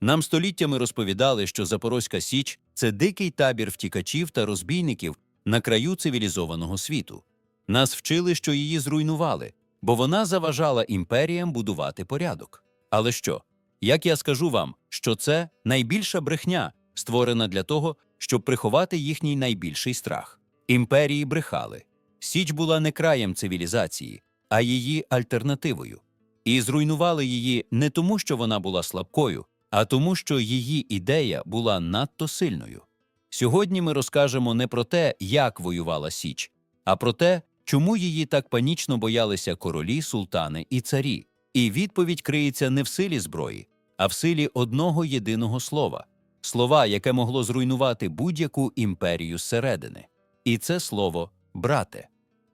Нам століттями розповідали, що Запорозька Січ це дикий табір втікачів та розбійників на краю цивілізованого світу. Нас вчили, що її зруйнували, бо вона заважала імперіям будувати порядок. Але що? Як я скажу вам, що це найбільша брехня, створена для того, щоб приховати їхній найбільший страх. Імперії брехали. Січ була не краєм цивілізації, а її альтернативою. І зруйнували її не тому, що вона була слабкою, а тому, що її ідея була надто сильною. Сьогодні ми розкажемо не про те, як воювала Січ, а про те, чому її так панічно боялися королі, султани і царі. І відповідь криється не в силі зброї, а в силі одного єдиного слова слова, яке могло зруйнувати будь-яку імперію зсередини. І це слово брате.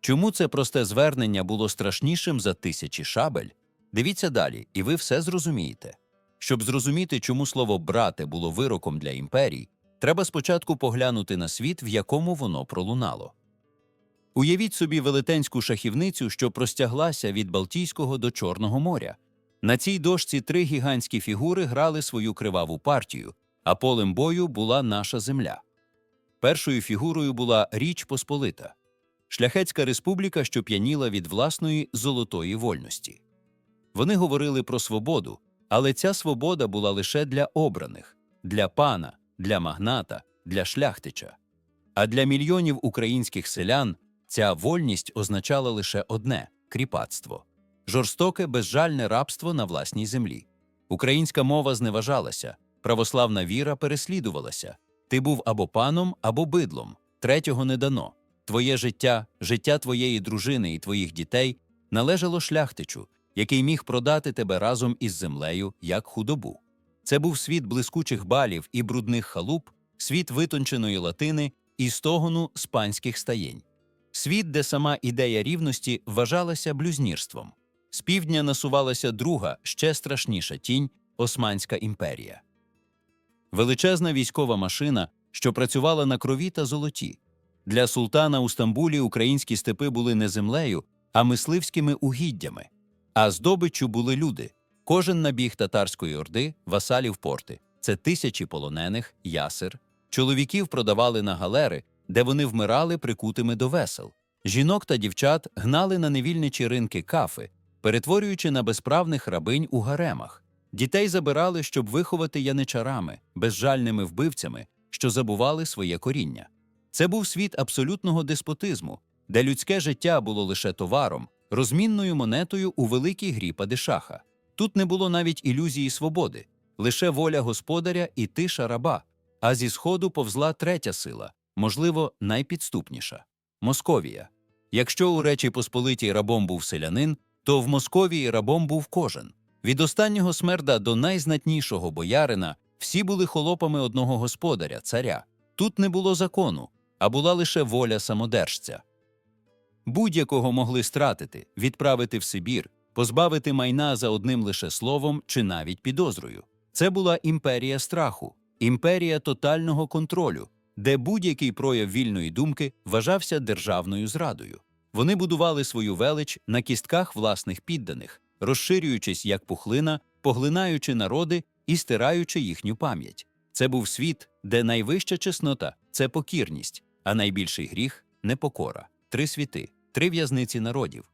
Чому це просте звернення було страшнішим за тисячі шабель? Дивіться далі, і ви все зрозумієте. Щоб зрозуміти, чому слово брате було вироком для імперій, треба спочатку поглянути на світ, в якому воно пролунало. Уявіть собі велетенську шахівницю, що простяглася від Балтійського до Чорного моря. На цій дошці три гігантські фігури грали свою криваву партію, а полем бою була наша земля. Першою фігурою була Річ Посполита, шляхетська республіка, що п'яніла від власної золотої вольності. Вони говорили про свободу, але ця свобода була лише для обраних, для пана, для магната, для шляхтича. А для мільйонів українських селян ця вольність означала лише одне кріпацтво жорстоке, безжальне рабство на власній землі. Українська мова зневажалася, православна віра переслідувалася. Ти був або паном, або бидлом, третього не дано. Твоє життя, життя твоєї дружини і твоїх дітей належало шляхтичу, який міг продати тебе разом із землею як худобу. Це був світ блискучих балів і брудних халуп, світ витонченої латини і стогону з панських стаєнь. Світ, де сама ідея рівності вважалася блюзнірством. З півдня насувалася друга, ще страшніша тінь Османська імперія. Величезна військова машина, що працювала на крові та золоті. Для султана у Стамбулі українські степи були не землею, а мисливськими угіддями. А здобиччю були люди. Кожен набіг татарської орди, васалів порти. Це тисячі полонених, ясир. Чоловіків продавали на галери, де вони вмирали прикутими до весел. Жінок та дівчат гнали на невільничі ринки кафи, перетворюючи на безправних рабинь у гаремах. Дітей забирали, щоб виховати яничарами, безжальними вбивцями, що забували своє коріння. Це був світ абсолютного деспотизму, де людське життя було лише товаром, розмінною монетою у великій грі падишаха. Тут не було навіть ілюзії свободи, лише воля господаря і тиша раба, а зі сходу повзла третя сила, можливо, найпідступніша Московія. Якщо у Речі Посполитій рабом був селянин, то в Московії рабом був кожен. Від останнього смерда до найзнатнішого боярина всі були холопами одного господаря, царя. Тут не було закону, а була лише воля самодержця. Будь-якого могли стратити, відправити в Сибір, позбавити майна за одним лише словом чи навіть підозрою. Це була імперія страху, імперія тотального контролю, де будь-який прояв вільної думки вважався державною зрадою. Вони будували свою велич на кістках власних підданих, розширюючись як пухлина, поглинаючи народи і стираючи їхню пам'ять. Це був світ, де найвища чеснота це покірність, а найбільший гріх непокора. Три світи, три в'язниці народів.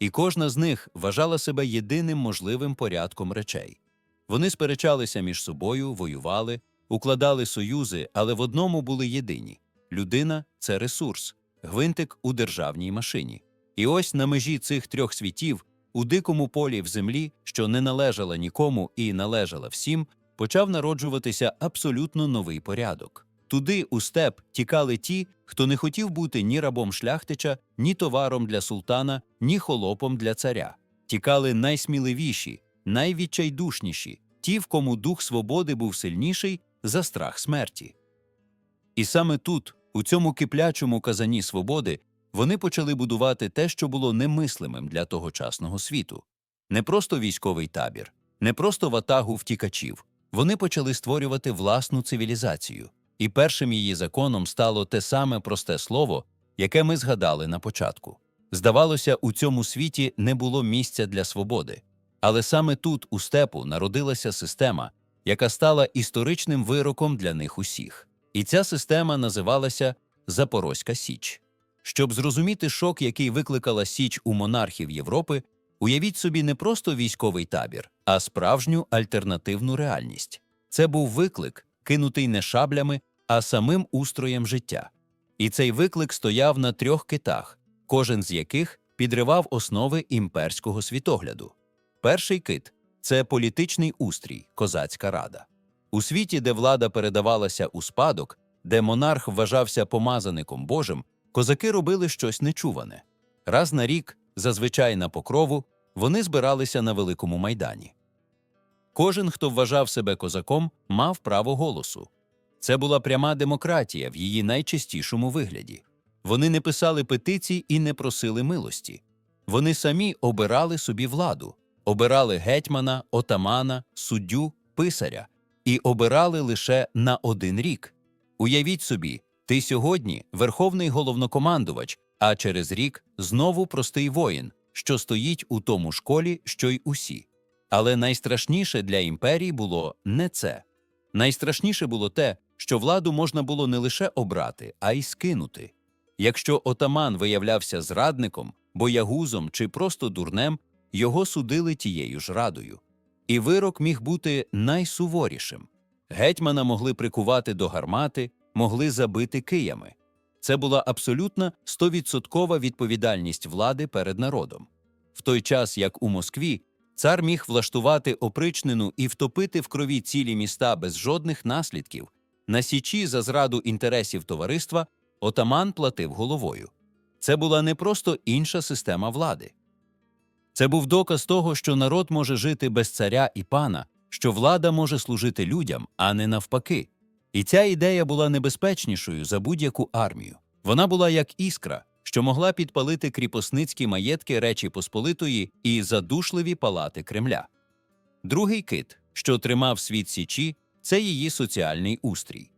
І кожна з них вважала себе єдиним можливим порядком речей. Вони сперечалися між собою, воювали, укладали союзи, але в одному були єдині людина це ресурс, гвинтик у державній машині. І ось на межі цих трьох світів, у дикому полі в землі, що не належала нікому і належала всім, почав народжуватися абсолютно новий порядок. Туди, у степ, тікали ті, хто не хотів бути ні рабом шляхтича, ні товаром для султана, ні холопом для царя. Тікали найсміливіші, найвідчайдушніші, ті, в кому дух свободи був сильніший за страх смерті. І саме тут, у цьому киплячому казані свободи, вони почали будувати те, що було немислимим для тогочасного світу. Не просто військовий табір, не просто ватагу втікачів. Вони почали створювати власну цивілізацію, і першим її законом стало те саме просте слово, яке ми згадали на початку. Здавалося, у цьому світі не було місця для свободи. Але саме тут, у степу, народилася система, яка стала історичним вироком для них усіх. І ця система називалася Запорозька Січ. Щоб зрозуміти шок, який викликала Січ у монархів Європи, уявіть собі не просто військовий табір, а справжню альтернативну реальність. Це був виклик, кинутий не шаблями, а самим устроєм життя. І цей виклик стояв на трьох китах, кожен з яких підривав основи імперського світогляду. Перший кит це політичний устрій, козацька рада. У світі, де влада передавалася у спадок, де монарх вважався помазаником Божим, козаки робили щось нечуване. Раз на рік, зазвичай на покрову, вони збиралися на великому майдані. Кожен, хто вважав себе козаком, мав право голосу. Це була пряма демократія в її найчистішому вигляді. Вони не писали петицій і не просили милості. Вони самі обирали собі владу, обирали гетьмана, отамана, суддю, писаря і обирали лише на один рік. Уявіть собі, ти сьогодні верховний головнокомандувач, а через рік знову простий воїн, що стоїть у тому школі, що й усі. Але найстрашніше для імперії було не це. Найстрашніше було те, що владу можна було не лише обрати, а й скинути. Якщо отаман виявлявся зрадником, боягузом чи просто дурнем, його судили тією ж радою. І вирок міг бути найсуворішим. Гетьмана могли прикувати до гармати, могли забити киями. Це була абсолютна стовідсоткова відповідальність влади перед народом. В той час, як у Москві, цар міг влаштувати опричнину і втопити в крові цілі міста без жодних наслідків. На січі за зраду інтересів товариства отаман платив головою. Це була не просто інша система влади. Це був доказ того, що народ може жити без царя і пана, що влада може служити людям, а не навпаки. І ця ідея була небезпечнішою за будь-яку армію. Вона була як іскра, що могла підпалити кріпосницькі маєтки Речі Посполитої і задушливі палати Кремля. Другий кит, що тримав світ Січі, це її соціальний устрій.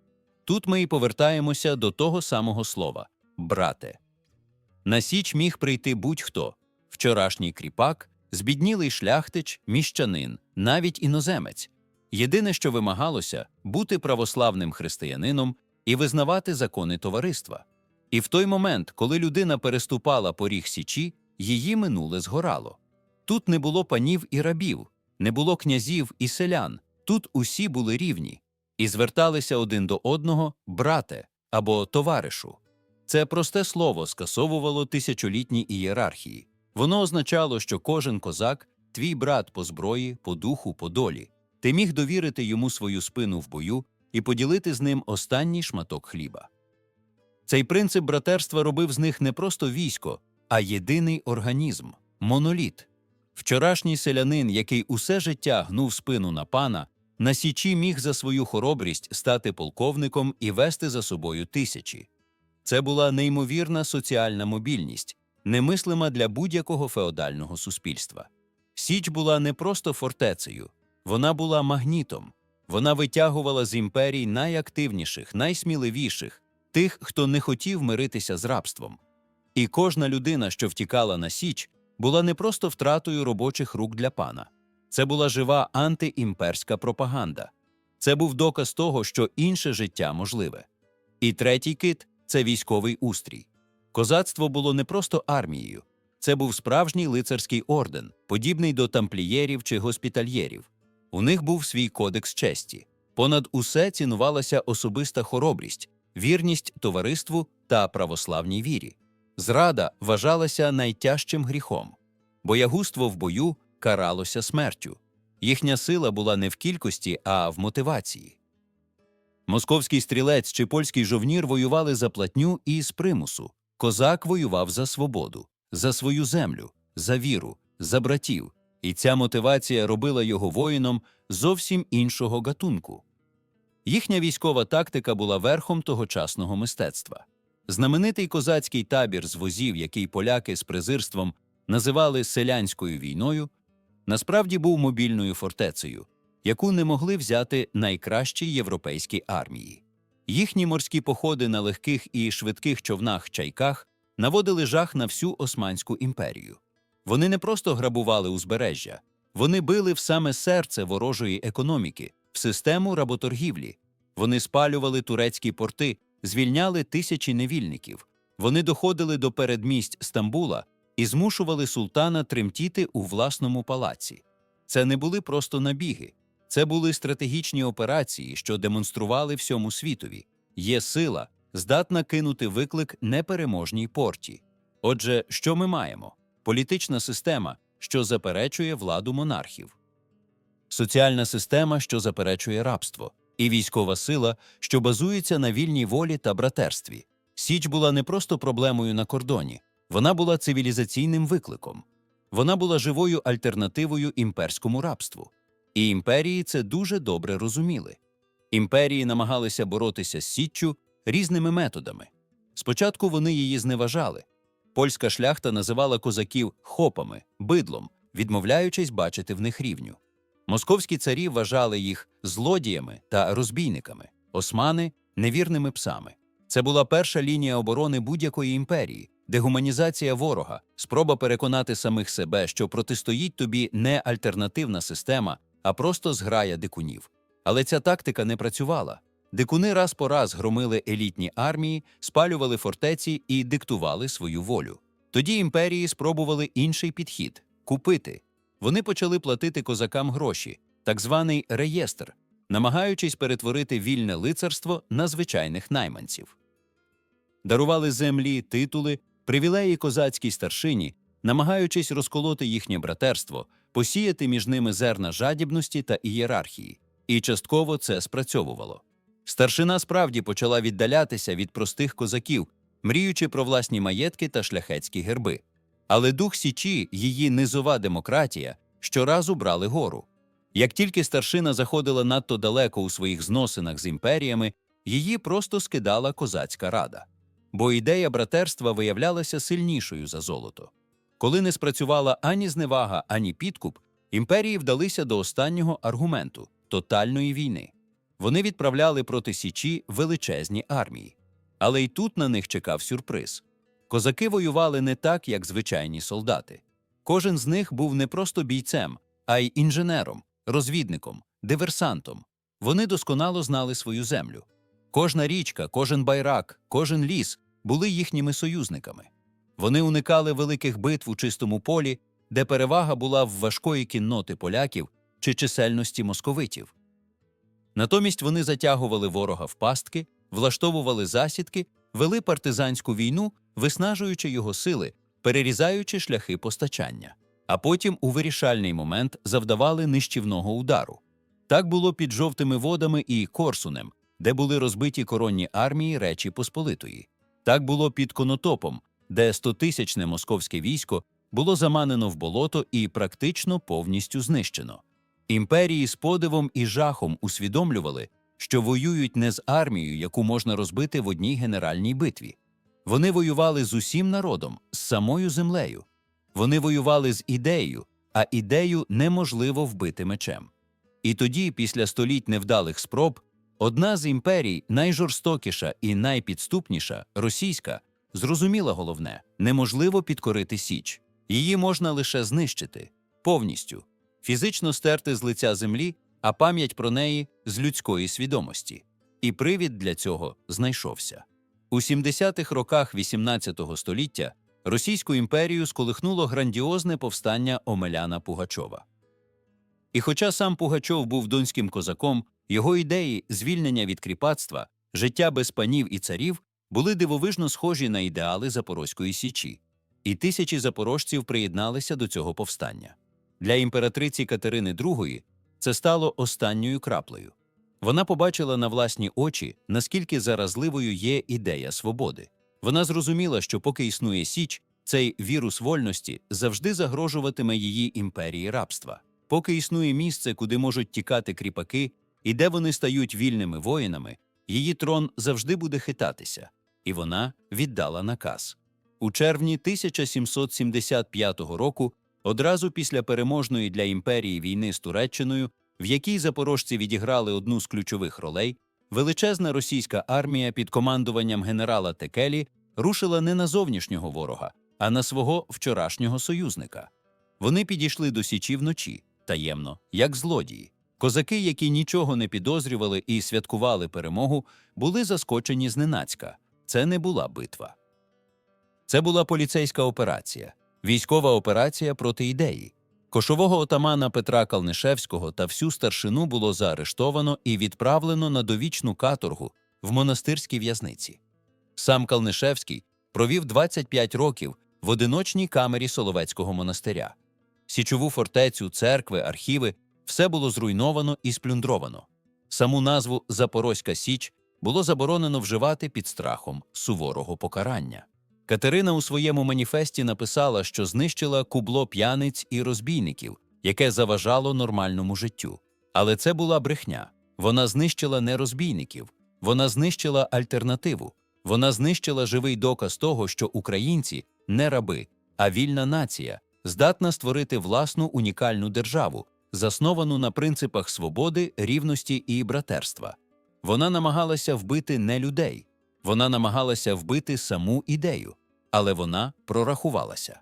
Тут ми і повертаємося до того самого слова брате. На Січ міг прийти будь-хто вчорашній кріпак, збіднілий шляхтич, міщанин, навіть іноземець. Єдине, що вимагалося, бути православним християнином і визнавати закони товариства. І в той момент, коли людина переступала поріг січі, її минуле згорало. Тут не було панів і рабів, не було князів і селян, тут усі були рівні і зверталися один до одного брате або товаришу. Це просте слово скасовувало тисячолітні ієрархії. Воно означало, що кожен козак твій брат по зброї, по духу, по долі. Ти міг довірити йому свою спину в бою і поділити з ним останній шматок хліба. Цей принцип братерства робив з них не просто військо, а єдиний організм моноліт. Вчорашній селянин, який усе життя гнув спину на пана, на січі міг за свою хоробрість стати полковником і вести за собою тисячі. Це була неймовірна соціальна мобільність, немислима для будь-якого феодального суспільства. Січ була не просто фортецею, вона була магнітом. Вона витягувала з імперій найактивніших, найсміливіших, тих, хто не хотів миритися з рабством. І кожна людина, що втікала на Січ, була не просто втратою робочих рук для пана. Це була жива антиімперська пропаганда. Це був доказ того, що інше життя можливе. І третій кит це військовий устрій. Козацтво було не просто армією, це був справжній лицарський орден, подібний до тамплієрів чи госпітальєрів. У них був свій кодекс честі. Понад усе цінувалася особиста хоробрість, вірність товариству та православній вірі. Зрада вважалася найтяжчим гріхом. Боягузтво в бою каралося смертю. Їхня сила була не в кількості, а в мотивації. Московський стрілець чи польський жовнір воювали за платню і з примусу. Козак воював за свободу, за свою землю, за віру, за братів, і ця мотивація робила його воїном зовсім іншого гатунку. Їхня військова тактика була верхом тогочасного мистецтва. Знаменитий козацький табір з возів, який поляки з презирством називали селянською війною, насправді був мобільною фортецею, яку не могли взяти найкращі європейські армії. Їхні морські походи на легких і швидких човнах чайках наводили жах на всю Османську імперію. Вони не просто грабували узбережжя, вони били в саме серце ворожої економіки, систему работоргівлі. Вони спалювали турецькі порти, звільняли тисячі невільників. Вони доходили до передмість Стамбула і змушували султана тремтіти у власному палаці. Це не були просто набіги, це були стратегічні операції, що демонстрували всьому світові. Є сила, здатна кинути виклик непереможній порті. Отже, що ми маємо? Політична система, що заперечує владу монархів, соціальна система, що заперечує рабство, і військова сила, що базується на вільній волі та братерстві. Січ була не просто проблемою на кордоні, вона була цивілізаційним викликом. Вона була живою альтернативою імперському рабству. І імперії це дуже добре розуміли. Імперії намагалися боротися з Січчю різними методами. Спочатку вони її зневажали. Польська шляхта називала козаків хопами, бидлом, відмовляючись бачити в них рівню. Московські царі вважали їх злодіями та розбійниками, османи невірними псами. Це була перша лінія оборони будь-якої імперії, дегуманізація ворога, спроба переконати самих себе, що протистоїть тобі не альтернативна система, а просто зграя дикунів. Але ця тактика не працювала. Дикуни раз по раз громили елітні армії, спалювали фортеці і диктували свою волю. Тоді імперії спробували інший підхід купити. Вони почали платити козакам гроші, так званий реєстр, намагаючись перетворити вільне лицарство на звичайних найманців. Дарували землі, титули, привілеї козацькій старшині, намагаючись розколоти їхнє братерство, посіяти між ними зерна жадібності та ієрархії. І частково це спрацьовувало. Старшина справді почала віддалятися від простих козаків, мріючи про власні маєтки та шляхетські герби. Але дух Січі, її низова демократія, щоразу брали гору. Як тільки старшина заходила надто далеко у своїх зносинах з імперіями, її просто скидала козацька рада. Бо ідея братерства виявлялася сильнішою за золото. Коли не спрацювала ані зневага, ані підкуп, імперії вдалися до останнього аргументу тотальної війни. Вони відправляли проти Січі величезні армії. Але й тут на них чекав сюрприз. Козаки воювали не так, як звичайні солдати. Кожен з них був не просто бійцем, а й інженером, розвідником, диверсантом. Вони досконало знали свою землю. Кожна річка, кожен байрак, кожен ліс були їхніми союзниками. Вони уникали великих битв у чистому полі, де перевага була в важкої кінноти поляків чи чисельності московитів. Натомість вони затягували ворога в пастки, влаштовували засідки, вели партизанську війну, виснажуючи його сили, перерізаючи шляхи постачання, а потім у вирішальний момент завдавали нищівного удару. Так було під жовтими водами і Корсунем, де були розбиті коронні армії Речі Посполитої. Так було під Конотопом, де стотисячне московське військо було заманено в болото і практично повністю знищено. Імперії з подивом і жахом усвідомлювали, що воюють не з армією, яку можна розбити в одній генеральній битві. Вони воювали з усім народом, з самою землею. Вони воювали з ідеєю, а ідею неможливо вбити мечем. І тоді, після століть невдалих спроб, одна з імперій, найжорстокіша і найпідступніша, російська, зрозуміла головне неможливо підкорити Січ. Її можна лише знищити повністю, фізично стерти з лиця землі, а пам'ять про неї з людської свідомості. І привід для цього знайшовся. У 70-х роках XVIII століття Російську імперію сколихнуло грандіозне повстання Омеляна Пугачова. І хоча сам Пугачов був донським козаком, його ідеї звільнення від кріпацтва, життя без панів і царів були дивовижно схожі на ідеали Запорозької Січі, і тисячі запорожців приєдналися до цього повстання. Для імператриці Катерини II це стало останньою краплею. Вона побачила на власні очі, наскільки заразливою є ідея свободи. Вона зрозуміла, що поки існує Січ, цей вірус вольності завжди загрожуватиме її імперії рабства. Поки існує місце, куди можуть тікати кріпаки, і де вони стають вільними воїнами, її трон завжди буде хитатися, і вона віддала наказ. У червні 1775 року, одразу після переможної для імперії війни з Туреччиною, в якій запорожці відіграли одну з ключових ролей, величезна російська армія під командуванням генерала Текелі рушила не на зовнішнього ворога, а на свого вчорашнього союзника. Вони підійшли до Січі вночі, таємно, як злодії. Козаки, які нічого не підозрювали і святкували перемогу, були заскочені зненацька. Це не була битва. Це була поліцейська операція, військова операція проти ідеї. Кошового отамана Петра Калнишевського та всю старшину було заарештовано і відправлено на довічну каторгу в монастирській в'язниці. Сам Калнишевський провів 25 років в одиночній камері Соловецького монастиря. Січову фортецю, церкви, архіви все було зруйновано і сплюндровано. Саму назву Запорозька Січ було заборонено вживати під страхом суворого покарання. Катерина у своєму маніфесті написала, що знищила кубло п'яниць і розбійників, яке заважало нормальному життю. Але це була брехня. Вона знищила не розбійників, вона знищила альтернативу. Вона знищила живий доказ того, що українці не раби, а вільна нація, здатна створити власну унікальну державу, засновану на принципах свободи, рівності і братерства. Вона намагалася вбити не людей, вона намагалася вбити саму ідею, але вона прорахувалася.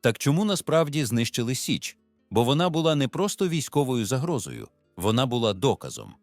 Так чому насправді знищили Січ? Бо вона була не просто військовою загрозою, вона була доказом.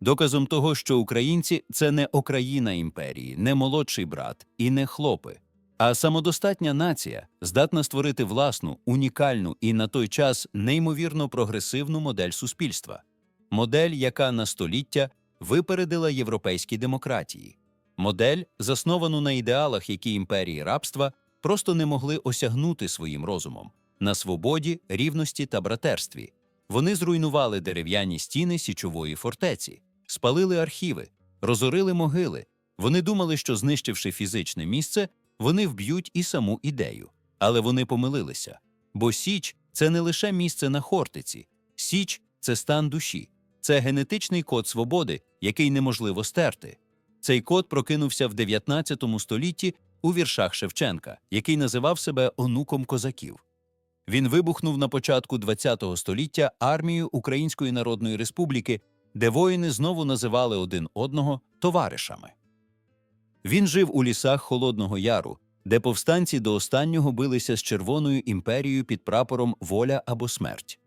Доказом того, що українці це не окраїна імперії, не молодший брат і не хлопи, а самодостатня нація здатна створити власну, унікальну і на той час неймовірно прогресивну модель суспільства, модель, яка на століття випередила європейські демократії, модель, засновану на ідеалах, які імперії рабства просто не могли осягнути своїм розумом, на свободі, рівності та братерстві. Вони зруйнували дерев'яні стіни січової фортеці, спалили архіви, розорили могили. Вони думали, що знищивши фізичне місце, вони вб'ють і саму ідею. Але вони помилилися. Бо Січ це не лише місце на Хортиці, Січ це стан душі, це генетичний код свободи, який неможливо стерти. Цей код прокинувся в 19 столітті у віршах Шевченка, який називав себе онуком козаків. Він вибухнув на початку ХХ століття армію Української Народної Республіки, де воїни знову називали один одного товаришами. Він жив у лісах Холодного Яру, де повстанці до останнього билися з Червоною імперією під прапором Воля або смерть.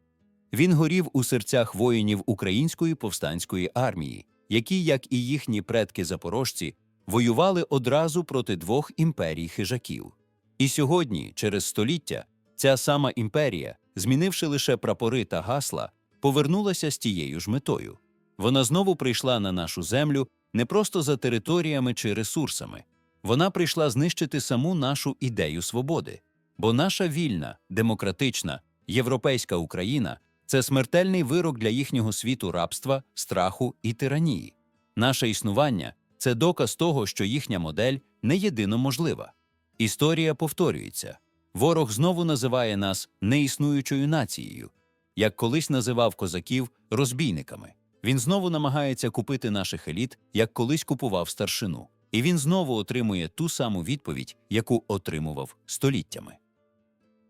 Він горів у серцях воїнів Української повстанської армії, які, як і їхні предки запорожці, воювали одразу проти двох імперій хижаків. І сьогодні, через століття, ця сама імперія, змінивши лише прапори та гасла, повернулася з тією ж метою. Вона знову прийшла на нашу землю не просто за територіями чи ресурсами. Вона прийшла знищити саму нашу ідею свободи. Бо наша вільна, демократична, європейська Україна це смертельний вирок для їхнього світу рабства, страху і тиранії. Наше існування це доказ того, що їхня модель не єдино можлива. Історія повторюється. Ворог знову називає нас неіснуючою нацією, як колись називав козаків розбійниками. Він знову намагається купити наших еліт, як колись купував старшину, і він знову отримує ту саму відповідь, яку отримував століттями.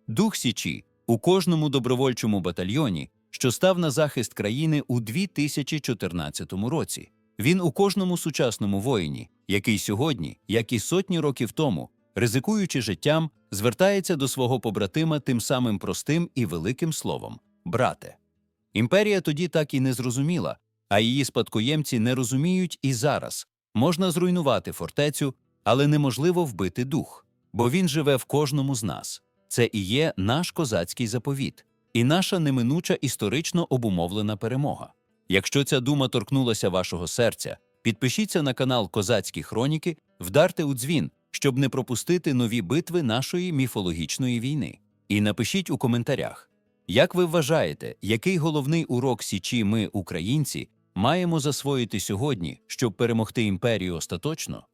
Дух Січі у кожному добровольчому батальйоні, що став на захист країни у 2014 році. Він у кожному сучасному воїні, який сьогодні, як і сотні років тому, ризикуючи життям, звертається до свого побратима тим самим простим і великим словом брате. Імперія тоді так і не зрозуміла, а її спадкоємці не розуміють і зараз можна зруйнувати фортецю, але неможливо вбити дух, бо він живе в кожному з нас. Це і є наш козацький заповіт, і наша неминуча історично обумовлена перемога. Якщо ця дума торкнулася вашого серця, підпишіться на канал Козацькі Хроніки, вдарте у дзвін, щоб не пропустити нові битви нашої міфологічної війни. І напишіть у коментарях, як ви вважаєте, який головний урок Січі ми, українці, маємо засвоїти сьогодні, щоб перемогти імперію остаточно?